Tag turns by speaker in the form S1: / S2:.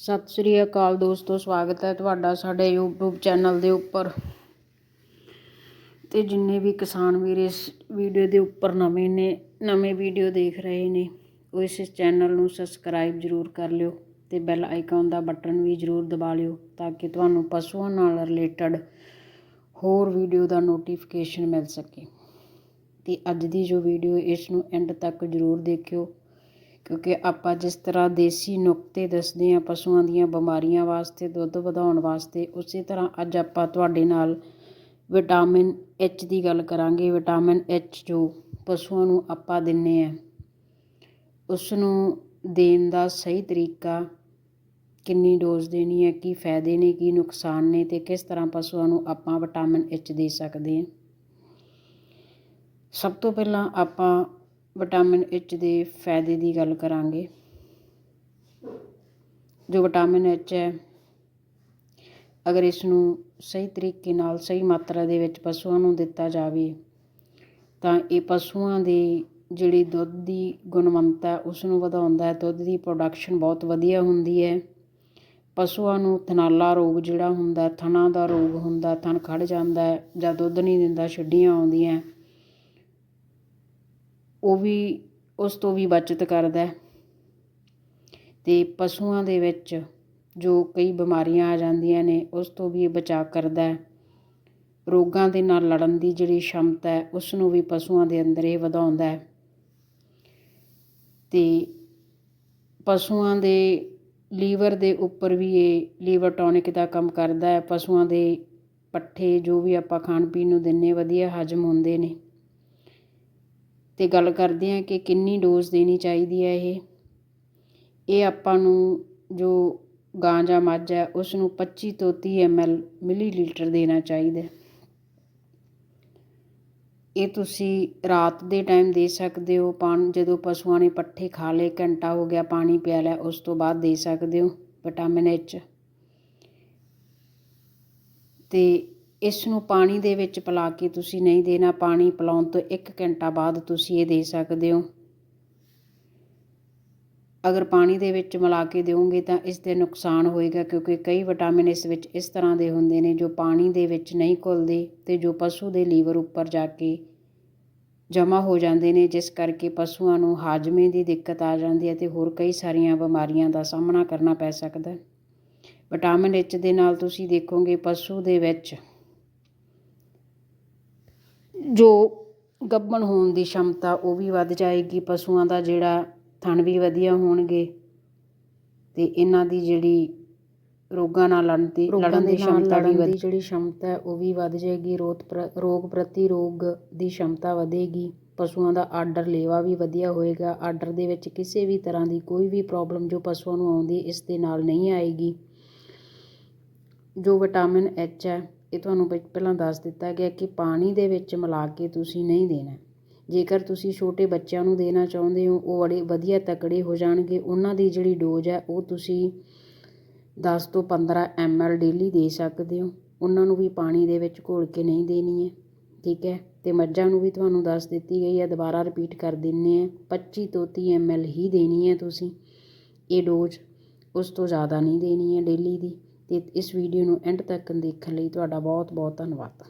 S1: ਸਤਿ ਸ੍ਰੀ ਅਕਾਲ ਦੋਸਤੋ, ਸਵਾਗਤ ਹੈ ਤੁਹਾਡਾ ਸਾਡੇ YouTube ਚੈਨਲ ਦੇ ਉੱਪਰ। ਤੇ ਜਿੰਨੇ ਵੀ ਕਿਸਾਨ ਵੀਰ ਇਸ ਵੀਡੀਓ ਦੇ ਉੱਪਰ ਨਵੇਂ ਨੇ, ਨਵੇਂ ਵੀਡੀਓ ਦੇਖ ਰਹੇ ਨੇ ਉਹ ਇਸ ਚੈਨਲ ਨੂੰ ਸਬਸਕ੍ਰਾਈਬ ਜ਼ਰੂਰ ਕਰ ਲਿਓ ਤੇ ਬੈਲ ਆਈਕਨ ਦਾ ਬਟਨ ਵੀ ਜ਼ਰੂਰ ਦਬਾ ਲਿਓ ਤਾਂ ਕਿ ਤੁਹਾਨੂੰ ਪਸ਼ੂਆਂ ਨਾਲ ਰਿਲੇਟਡ ਹੋਰ ਵੀਡੀਓ ਦਾ ਨੋਟੀਫਿਕੇਸ਼ਨ ਮਿਲ ਸਕੇ। ਤੇ ਅੱਜ ਦੀ ਜੋ ਵੀਡੀਓ ਇਸ ਨੂੰ ਐਂਡ ਤੱਕ ਜ਼ਰੂਰ ਦੇਖਿਓ। ਕਿਉਂਕਿ ਆਪਾਂ ਜਿਸ ਤਰ੍ਹਾਂ ਦੇਸੀ ਨੁਕਤੇ ਦੱਸਦੇ ਹਾਂ ਪਸ਼ੂਆਂ ਦੀਆਂ ਬਿਮਾਰੀਆਂ ਵਾਸਤੇ, ਦੁੱਧ ਵਧਾਉਣ ਵਾਸਤੇ, ਉਸੇ ਤਰ੍ਹਾਂ ਅੱਜ ਆਪਾਂ ਤੁਹਾਡੇ ਨਾਲ ਵਿਟਾਮਿਨ ਐਚ ਦੀ ਗੱਲ ਕਰਾਂਗੇ। ਵਿਟਾਮਿਨ ਐਚ ਜੋ ਪਸ਼ੂਆਂ ਨੂੰ ਆਪਾਂ ਦਿੰਨੇ ਆ ਉਸ ਨੂੰ ਦੇਣ ਦਾ ਸਹੀ ਤਰੀਕਾ ਕਿੰਨੀ ਡੋਜ਼ ਦੇਣੀ ਹੈ, ਕੀ ਫਾਇਦੇ ਨੇ, ਕੀ ਨੁਕਸਾਨ ਨੇ ਤੇ ਕਿਸ ਤਰ੍ਹਾਂ ਪਸ਼ੂਆਂ ਨੂੰ ਆਪਾਂ ਵਿਟਾਮਿਨ ਐਚ ਦੇ ਸਕਦੇ ਹਾਂ। ਸਭ ਤੋਂ ਪਹਿਲਾਂ ਆਪਾਂ ਵਿਟਾਮਿਨ ਐਚ ਦੇ ਫਾਇਦੇ ਦੀ ਗੱਲ ਕਰਾਂਗੇ। ਜੋ ਵਿਟਾਮਿਨ ਐਚ ਹੈ, ਅਗਰ ਇਸ ਨੂੰ ਸਹੀ ਤਰੀਕੇ ਨਾਲ, ਸਹੀ ਮਾਤਰਾ ਦੇ ਵਿੱਚ ਪਸ਼ੂਆਂ ਨੂੰ ਦਿੱਤਾ ਜਾਵੇ, ਤਾਂ ਇਹ ਪਸ਼ੂਆਂ ਦੀ ਜਿਹੜੀ ਦੁੱਧ ਦੀ ਗੁਣਵੰਤਾ ਉਸ ਨੂੰ ਵਧਾਉਂਦਾ ਹੈ। ਦੁੱਧ ਦੀ ਪ੍ਰੋਡਕਸ਼ਨ ਬਹੁਤ ਵਧੀਆ ਹੁੰਦੀ ਹੈ। ਪਸ਼ੂਆਂ ਨੂੰ ਥਨਾਲਾ ਰੋਗ ਜਿਹੜਾ ਹੁੰਦਾ, ਥਣਾ ਦਾ ਰੋਗ ਹੁੰਦਾ, ਥਣ ਖੜ ਜਾਂਦਾ ਜਾਂ ਦੁੱਧ ਨਹੀਂ ਦਿੰਦਾ, ਛੱਡੀਆਂ ਆਉਂਦੀਆਂ। ਉਹ ਵੀ, ਉਸ ਤੋਂ ਵੀ ਬਚਤ ਕਰਦਾ ਅਤੇ ਪਸ਼ੂਆਂ ਦੇ ਵਿੱਚ ਜੋ ਕਈ ਬਿਮਾਰੀਆਂ ਆ ਜਾਂਦੀਆਂ ਨੇ, ਉਸ ਤੋਂ ਵੀ ਇਹ ਬਚਾਅ ਕਰਦਾ ਰੋਗਾਂ ਦੇ ਨਾਲ ਲੜਨ ਦੀ ਜਿਹੜੀ ਸ਼ਮਤਾ ਹੈ, ਉਸ ਨੂੰ ਵੀ ਪਸ਼ੂਆਂ ਦੇ ਅੰਦਰ ਇਹ ਵਧਾਉਂਦਾ ਅਤੇ ਪਸ਼ੂਆਂ ਦੇ ਲੀਵਰ ਦੇ ਉੱਪਰ ਵੀ ਇਹ ਲੀਵਰ ਟੌਨਿਕ ਦਾ ਕੰਮ ਕਰਦਾ ਹੈ। ਪਸ਼ੂਆਂ ਦੇ ਪੱਠੇ ਜੋ ਵੀ ਆਪਾਂ ਖਾਣ ਪੀਣ ਨੂੰ ਦਿੰਨੇ ਵਧੀਆ ਹਜਮ ਹੁੰਦੇ ਨੇ। ਅਤੇ ਗੱਲ ਕਰਦੇ ਹਾਂ ਕਿ ਕਿੰਨੀ ਡੋਜ਼ ਦੇਣੀ ਚਾਹੀਦੀ ਹੈ ਇਹ। ਇਹ ਆਪਾਂ ਨੂੰ ਜੋ ਗਾਂ ਜਾਂ ਮੱਝ ਹੈ ਉਸ ਨੂੰ 25 ਤੋਂ 30 ml ਮਿਲੀਲੀਟਰ ਦੇਣਾ ਚਾਹੀਦਾ ਇਹ ਤੁਸੀਂ ਰਾਤ ਦੇ ਟਾਈਮ ਦੇ ਸਕਦੇ ਹੋ, ਪਾਣ ਜਦੋਂ ਪਸ਼ੂਆਂ ਨੇ ਪੱਠੇ ਖਾ ਲਏ, ਘੰਟਾ ਹੋ ਗਿਆ ਪਾਣੀ ਪਿਆ ਲਿਆ, ਉਸ ਤੋਂ ਬਾਅਦ ਦੇ ਸਕਦੇ ਹੋ ਵਿਟਾਮਿਨ ਐਚ ਤੇ ਇਸ ਨੂੰ ਪਾਣੀ ਦੇ ਵਿੱਚ ਪਿਲਾ ਕੇ ਤੁਸੀਂ ਨਹੀਂ ਦੇਣਾ। ਪਾਣੀ ਪਿਲਾਉਣ ਤੋਂ 1 ਘੰਟਾ ਬਾਅਦ ਤੁਸੀਂ ਇਹ ਦੇ ਸਕਦੇ ਹੋ। ਅਗਰ ਪਾਣੀ ਦੇ ਵਿੱਚ ਮਿਲਾ ਕੇ ਦਿਓਗੇ ਤਾਂ ਇਸ ਦੇ ਨੁਕਸਾਨ ਹੋਏਗਾ ਕਿਉਂਕਿ ਕਈ ਵਿਟਾਮਿਨ ਇਸ ਵਿੱਚ ਇਸ ਤਰ੍ਹਾਂ ਦੇ ਹੁੰਦੇ ਨੇ ਜੋ ਪਾਣੀ ਦੇ ਵਿੱਚ ਨਹੀਂ ਘੁਲਦੇ ਤੇ ਜੋ ਪਸ਼ੂ ਦੇ ਲੀਵਰ ਉੱਪਰ ਜਾ ਕੇ ਜਮ੍ਹਾਂ ਹੋ ਜਾਂਦੇ ਨੇ, ਜਿਸ ਕਰਕੇ ਪਸ਼ੂਆਂ ਨੂੰ ਹਾਜ਼ਮੇ ਦੀ ਦਿੱਕਤ ਆ ਜਾਂਦੀ ਹੈ ਤੇ ਹੋਰ ਕਈ ਸਾਰੀਆਂ ਬਿਮਾਰੀਆਂ ਦਾ ਸਾਹਮਣਾ ਕਰਨਾ ਪੈ ਸਕਦਾ ਵਿਟਾਮਿਨ ਐਚ ਦੇ ਨਾਲ ਤੁਸੀਂ ਦੇਖੋਗੇ ਪਸ਼ੂ ਦੇ ਵਿੱਚ ਜੋ ਗੱਭਣ ਹੋਣ ਦੀ ਸ਼ਮਤਾ ਉਹ ਵੀ ਵੱਧ ਜਾਏਗੀ ਪਸ਼ੂਆਂ ਦਾ ਜਿਹੜਾ ਥਣ ਵੀ ਵਧੀਆ ਹੋਣਗੇ ਤੇ ਇਹਨਾਂ ਦੀ ਜਿਹੜੀ ਰੋਗਾਂ ਨਾਲ ਲੜਨ ਦੀ ਲੜਨ ਦੀ ਸ਼ਮਤਾ ਵੀ ਵਧੀ ਜਿਹੜੀ ਸ਼ਮਤਾ ਹੈ ਉਹ ਵੀ ਵੱਧ ਜਾਏਗੀ ਰੋਗ ਪ੍ਰਤੀਰੋਗ ਦੀ ਸ਼ਮਤਾ ਵਧੇਗੀ ਪਸ਼ੂਆਂ ਦਾ ਆਰਡਰ ਲੇਵਾ ਵੀ ਵਧੀਆ ਹੋਏਗਾ ਆਰਡਰ ਦੇ ਵਿੱਚ ਕਿਸੇ ਵੀ ਤਰ੍ਹਾਂ ਦੀ ਕੋਈ ਵੀ ਪ੍ਰੋਬਲਮ ਜੋ ਪਸ਼ੂਆਂ ਨੂੰ ਆਉਂਦੀ ਇਸ ਦੇ ਨਾਲ ਨਹੀਂ ਆਏਗੀ। ਜੋ ਵਿਟਾਮਿਨ ਐਚ ਹੈ ਇਹ ਤੁਹਾਨੂੰ ਪਹਿਲਾਂ ਦੱਸ ਦਿੱਤਾ ਗਿਆ ਕਿ ਪਾਣੀ ਦੇ ਵਿੱਚ ਮਿਲਾ ਕੇ ਤੁਸੀਂ ਨਹੀਂ ਦੇਣਾ। ਜੇਕਰ ਤੁਸੀਂ ਛੋਟੇ ਬੱਚਿਆਂ ਨੂੰ ਦੇਣਾ ਚਾਹੁੰਦੇ ਹੋ, ਉਹ ਬੜੇ ਵਧੀਆ ਤਕੜੇ ਹੋ ਜਾਣਗੇ। ਉਹਨਾਂ ਦੀ ਜਿਹੜੀ ਡੋਜ਼ ਹੈ, ਉਹ ਤੁਸੀਂ 10 ਤੋਂ 15 ml ਡੇਲੀ ਦੇ ਸਕਦੇ ਹੋ। ਉਹਨਾਂ ਨੂੰ ਵੀ ਪਾਣੀ ਦੇ ਵਿੱਚ ਘੋਲ ਕੇ ਨਹੀਂ ਦੇਣੀ ਹੈ। ਠੀਕ ਹੈ? ਤੇ ਮੱਝਾਂ ਨੂੰ ਵੀ ਤੁਹਾਨੂੰ ਦੱਸ ਦਿੱਤੀ ਗਈ ਹੈ, ਦੁਬਾਰਾ ਰਿਪੀਟ ਕਰ ਦਿੰਨੇ ਆ 25 ਤੋਂ 30 ml ਹੀ ਦੇਣੀ ਹੈ ਤੁਸੀਂ। ਇਹ ਡੋਜ਼ ਉਸ ਤੋਂ ਜ਼ਿਆਦਾ ਨਹੀਂ ਦੇਣੀ ਹੈ ਡੇਲੀ ਦੀ। ਅਤੇ ਇਸ ਵੀਡੀਓ ਨੂੰ ਐਂਡ ਤੱਕ ਦੇਖਣ ਲਈ ਤੁਹਾਡਾ ਬਹੁਤ ਬਹੁਤ ਧੰਨਵਾਦ।